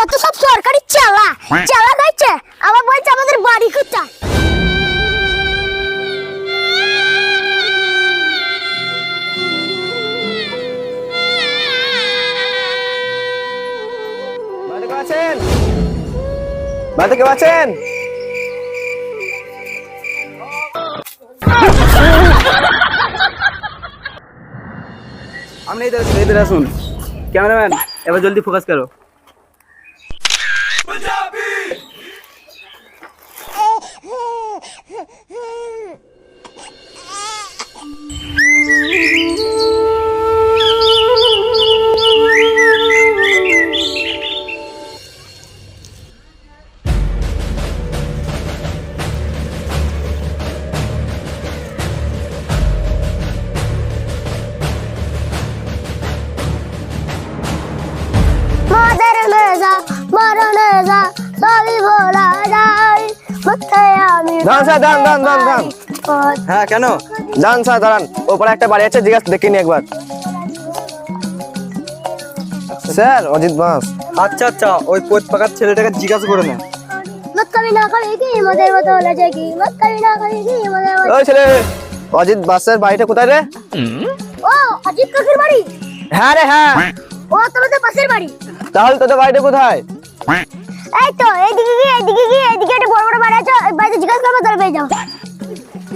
যত সব সরকারি চালা। চালা দেখছে আমার বলছে আমাদের বাড়ি কোথায়? আমি এই কেউ আসুন। ক্যামেরাম্যান এবার জলদি ফোকাস করো। মরণে যা সবই ভোলা যায় কোথায় আমি দাঁড়ান স্যার দাঁড়ান দাঁড়ান দাঁড়ান দাঁড়ান। হ্যাঁ কেন? স্যার দাঁড়ান। ওপরে একটা বাড়ি আছে জিজ্ঞাসা দেখে নি একবার। স্যার অজিত বাস। আচ্ছা আচ্ছা ওই পোত পাকার ছেলেটাকে জিজ্ঞাসা করে না। মত না কবি কি মদের মতো হলে কি? মত না কবি কি মদের ওই ছেলে অজিত বাসের বাড়িটা কোথায় রে? ও অজিত কাকুর বাড়ি? হ্যাঁ রে হ্যাঁ। ও তোমাদের পাশের বাড়ি। তাহলে তোদের বাড়িটা কোথায়? এই তো এইদিকে গিয়ে এইদিকে গিয়ে এইদিকে একটা বড় বড় বাড়ি আছে ওই বাড়িতে জিজ্ঞাসা করব তাহলে পেয়ে যাব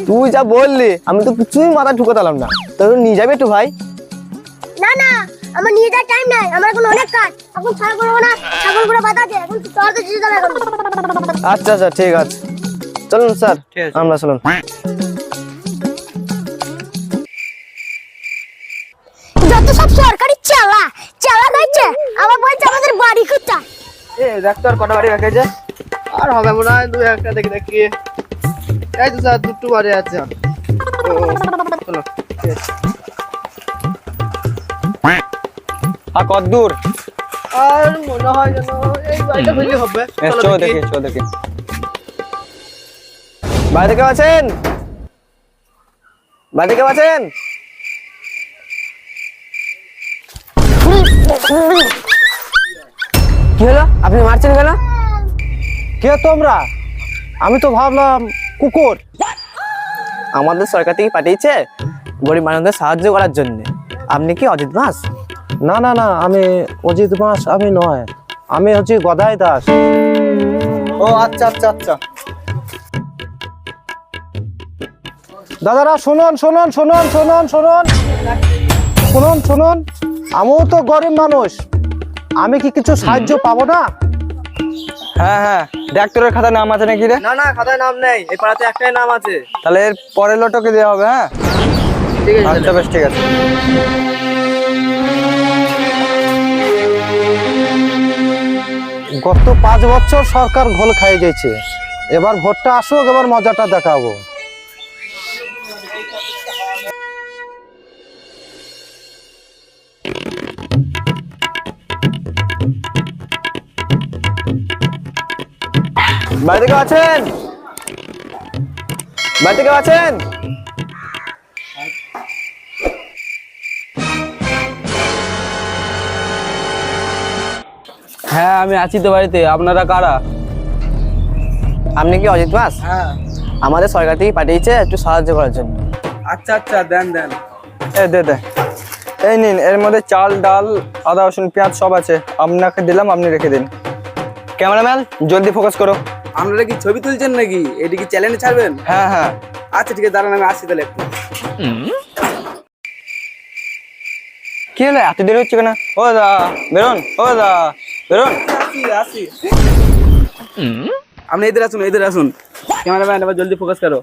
তুই যা বললি আমি তো কিছুই মাথা ঢুকাতাম না। তুই নিয়ে যাবি একটু ভাই? না না আমার নিয়ে যাওয়ার টাইম নাই আমার এখন অনেক কাজ। এখন ছাড় করব না ছাগল করে বাধা আছে এখন তোর তো যেতে হবে এখন। আচ্ছা আচ্ছা ঠিক আছে। চলুন স্যার আমরা চলুন। যত সব সরকারি চালা চালা গাইছে আবার বলছে আমাদের বাড়ি কোথায়? এ দেখ তো আর কটা বাড়ি বাকি আছে। আর হবে মনে হয় দু একটা দেখি দেখি। এই তো স্যার দুটো বাড়ি আছে। চলো আর কত দূর আর মনে হয় যেন এই বাড়িটা হইলে হবে। চো দেখি। চো দেখি। বাড়িতে কেউ আছেন? বাড়িতে কেউ আছেন? কি হলো? আপনি মারছেন কেন? কে তোমরা? আমি তো ভাবলাম কুকুর। আমাদের সরকার থেকে পাঠিয়েছে গরিব মানুষদের সাহায্য করার জন্য। আপনি কি অজিত মাস? না না না আমি অজিত মাস আমি নয়। আমি হচ্ছি গদাই দাস। ও আচ্ছা আচ্ছা আচ্ছা। দাদারা শুনুন শুনুন শুনুন শুনুন শুনুন শুনুন শুনুন আমিও তো গরিব মানুষ। আমি কি কিছু সাহায্য পাবো না? হ্যাঁ হ্যাঁ। ডাক্তারের খাতায় নাম আছে নাকি রে? না না খাতায় নাম নেই। এই পাড়াতে একটাই নাম আছে। তাহলে এর পরের লোটকে দেওয়া হবে হ্যাঁ? ঠিক আচ্ছা বেশ ঠিক আছে। গত পাঁচ বছর সরকার ঘোল খাইয়ে গেছে। এবার ভোটটা আসুক এবার মজাটা দেখাবো। বাড়িতে কেউ আছেন? বাড়িতে কেউ আছেন? হ্যাঁ আমি আছি তো বাড়িতে। আপনারা কারা? আপনি কি অজিত মাস? হ্যাঁ। আমাদের সরকার থেকে পাঠিয়েছে একটু সাহায্য করার জন্য। আচ্ছা আচ্ছা দেন দেন। এ দে দে। এই নিন এর মধ্যে চাল ডাল আদা রসুন পেঁয়াজ সব আছে। আপনাকে দিলাম আপনি রেখে দিন। ক্যামেরাম্যান জলদি ফোকাস করো। আপনারা কি ছবি তুলছেন নাকি? এটি কি চ্যালেঞ্জ ছাড়বেন? হ্যাঁ হ্যাঁ। আচ্ছা ঠিক আছে দাঁড়ান আমি আসছি তাহলে একটু। কি হলো? এত দেরি হচ্ছে কেন? ও দা বেরোন ও দা বেরোন। আসি আসি। আপনি এদের আসুন এদের আসুন। ক্যামেরাম্যান এবার জলদি ফোকাস করো।